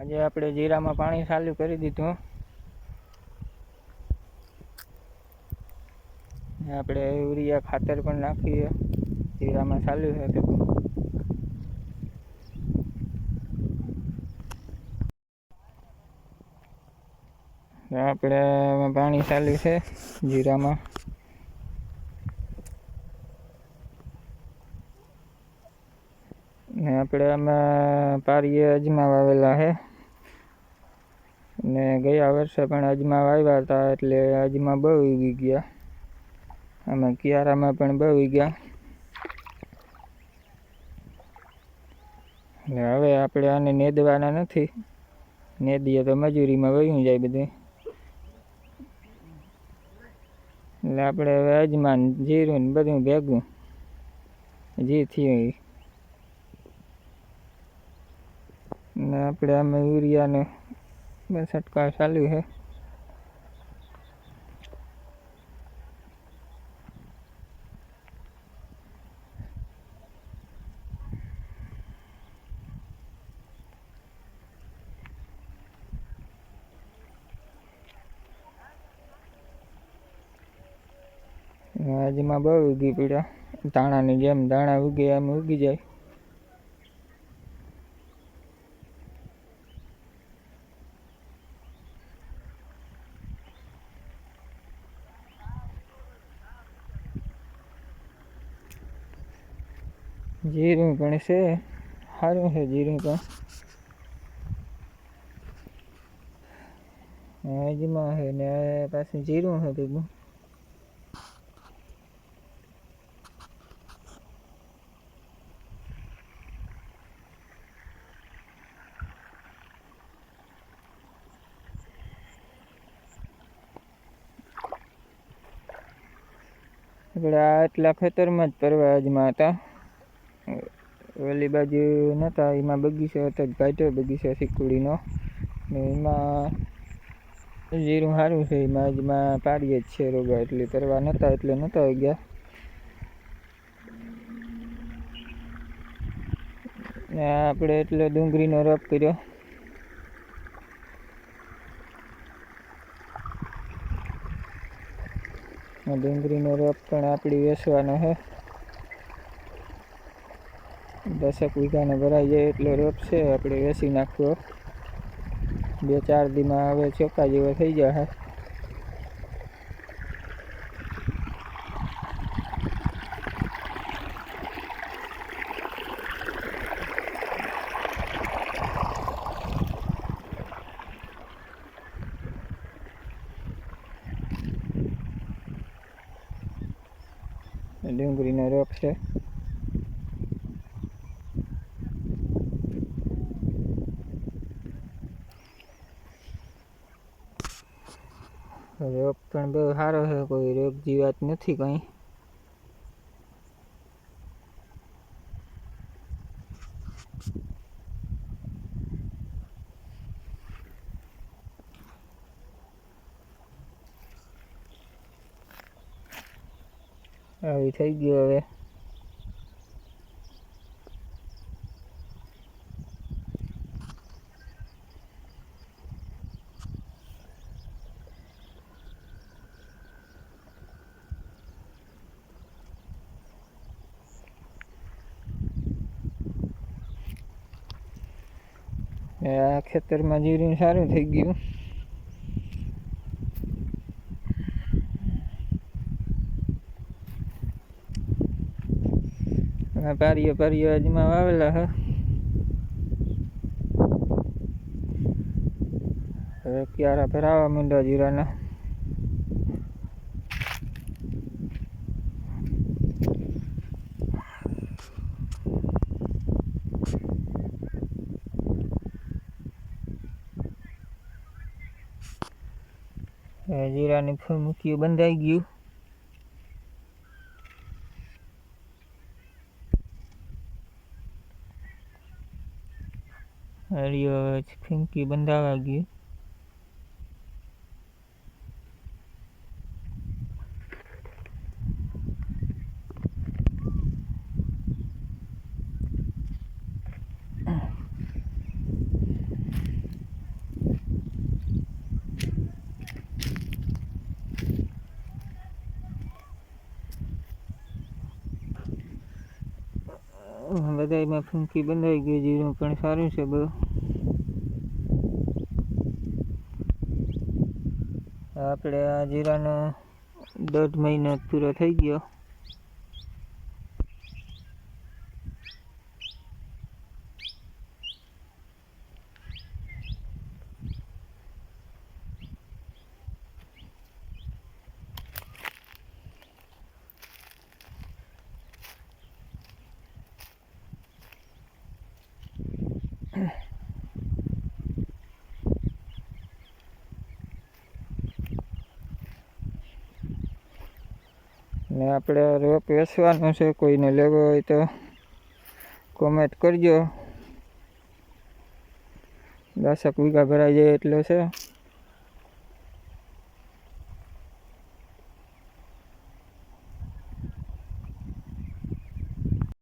આજે આપણે જીરામાં પાણી ચાલુ કરી દીધું. આપણે યુરિયા ખાતર પણ નાખીએ. જીરામાં ચાલુ છે બધું. આપણે પાણી ચાલુ છે જીરામાં. ને આપણે આમાં પારીએ અજમા વાવેલા છે. ને ગયા વર્ષે પણ અજમા વાવ્યા હતા એટલે અજમા બહુ ઉગી ગયા. આમાં કિયારામાં પણ બહુ ગયા એટલે હવે આપણે આને નેદવાના નથી. નેદીએ તો મજૂરીમાં વયું જાય બધું. એટલે આપણે હવે અજમાન જીરું ને બધું ભેગું. જે થયું ને આપણે આમાં યુરિયાનો બસ છંટકાવ ચાલુ છે આજમાં બહુ ઉગી પડ્યા દાણાની જેમ દાણા ઉગે એમ ઉગી જાય જીરું પણ છે સારું છે જીરું પણ અજમા છે ને પાછું જીરું છે ભેગું આપણે આ એટલા ખેતરમાં જ પરવા અજમા હતા ઓલી બાજુ નહોતા એમાં બગીચો હતો જ કાઢ્યો બગીચો સિકુડીનો ને એમાં જીરું સારું છે, એમાં અજમાં પાડીએ જ છે રોગા, એટલે કરવા નહોતા એટલે નહોતા ગયા. ને આપણે એટલે ડુંગળીનો રપ કર્યો. ડુંગળીનો રપ પણ આપણી વેચવાનો છે. દસેક વીઘાનો ભરાઈ જાય એટલો રોપ છે, આપણે વેચી નાખવો બે ચાર દીમાં હવે ચોખ્ખા જેવો થઈ જશે ડુંગળીનો રોપ છે. રોગ પણ બહુ સારો છે કોઈ રોગ જીવાત નથી કંઈ. આવી થઈ ગયું હવે. આ ખેતરમાં જીરું સારું થઈ ગયું. પારીઓ પારીઓ અજમા વાવેલા હે. હવે ક્યારા ભરાવા માંડ્યા જીરાના. જીરાની ફૂલ મૂકી બંધાઈ ગયું. હરિયો ફીંકી બંધાવા ગયું. બધામાં ફૂંકી બંધાઈ ગઈ જીરું પણ સારું છે બહુ આપણે આ જીરાનો દોઢ મહિનો પૂરો થઈ ગયો. ને આપણે રોપ વેચવાનો છે, કોઈને લેવો હોય તો કોમેન્ટ કરજો. દસક વીઘા ભરાઈ જાય એટલો છે.